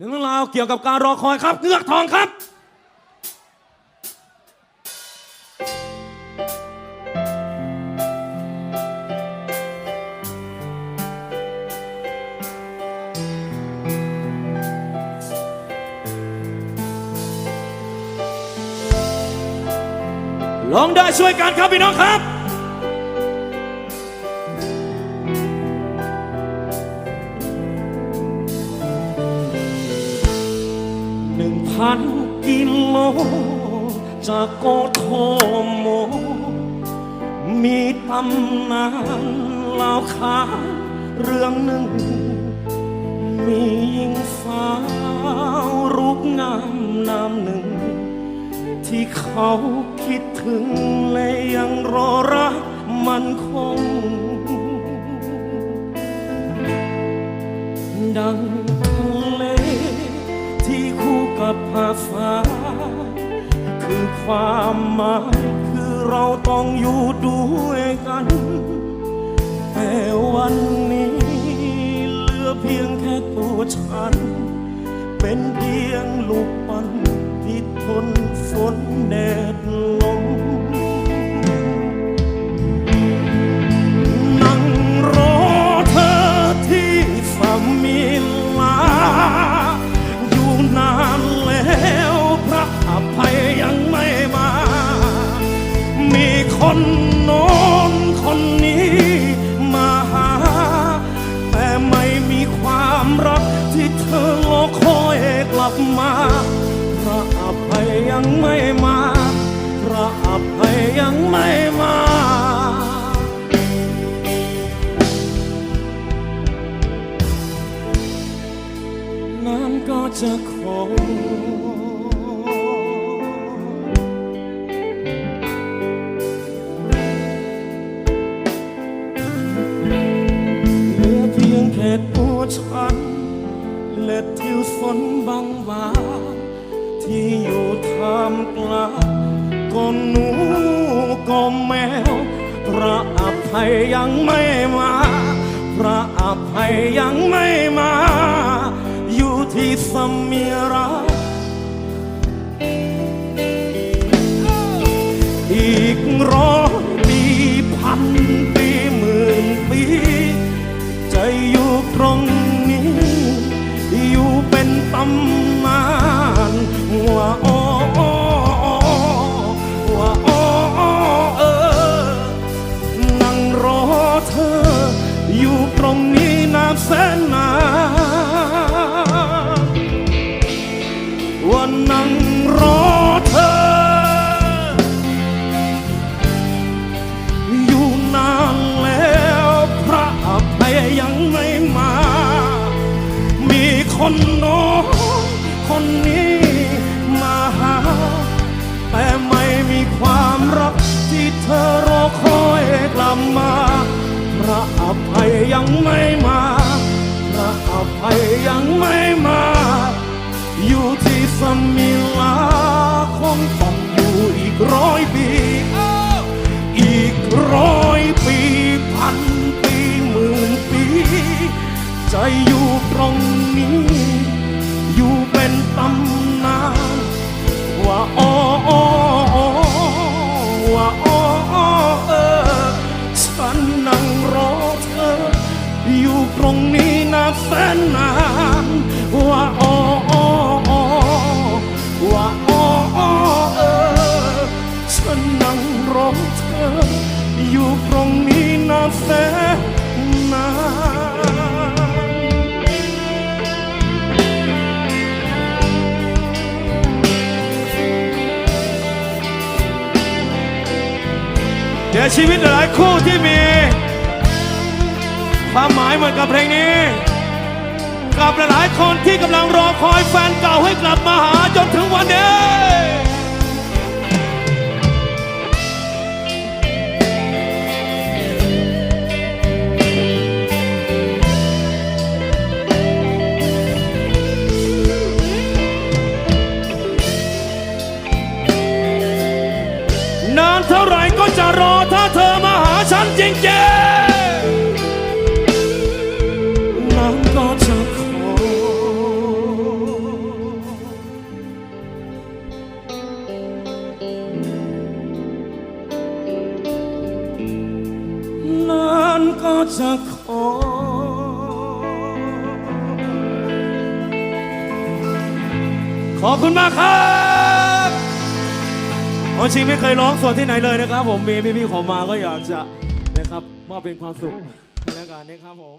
เรื่องราวเกี่ยวกับการรอคอยครับเงือกทองครับลองได้ช่วยกันครับพี่น้องครับ พันกิโลจากโกโทโม มีตำนานเล่าขานเรื่องหนึ่ง มีหญิงสาวรูปงามนามหนึ่ง ที่เขาคิดถึงและยังรอรักมันคง ดัง กับภาษา คือความหมายคือเราต้องอยู่ด้วยกัน แต่วันนี้เหลือเพียงแค่ตัวฉัน เป็นเพียงลูกปันที่ทนฝนแดดลม รักที่เธอรอคอยกลับมาพระอภัยยังไม่มาพระอภัยยังไม่มา และทิวฝนบางบางที่อยู่ท่ามกลางก็หนูก็แมว พระอภัยยังไม่มา พระอภัยยังไม่มา อยู่ที่สมิรา อภัยยังไม่มาพระอภัยยังไม่มา อยู่ที่สมิลาคงต้องอยู่อีกร้อยปี อีกร้อยปีพันปีหมื่นปี จะอยู่ตรงนี้ อยู่เป็นตำ อยู่ตรงนี้นาแสนนานว่าอ้ออ้ออ้ว่าอ้ออ้อเออฉันนั่งรอเธอ อยู่ตรงนี้นาแสนนานเดี๋ยวชีวิตหลายคู่ที่มี ความหมายเหมือนกับเพลงนี้ กับหลายๆคนที่กำลังรอคอยแฟนเก่าให้กลับมาหาจนถึงวันนี้นานเท่าไหร่ก็จะรอถ้าเธอมาหาฉันจริงๆ ก็จะขอ ขอบคุณมากครับอจริงไม่เคยร้องสดที่ไหนเลยนะครับ ผมมีพี่ๆขอมาก็อยากจะนะครับมอบเป็นความสุขในรายการนี้ครับผม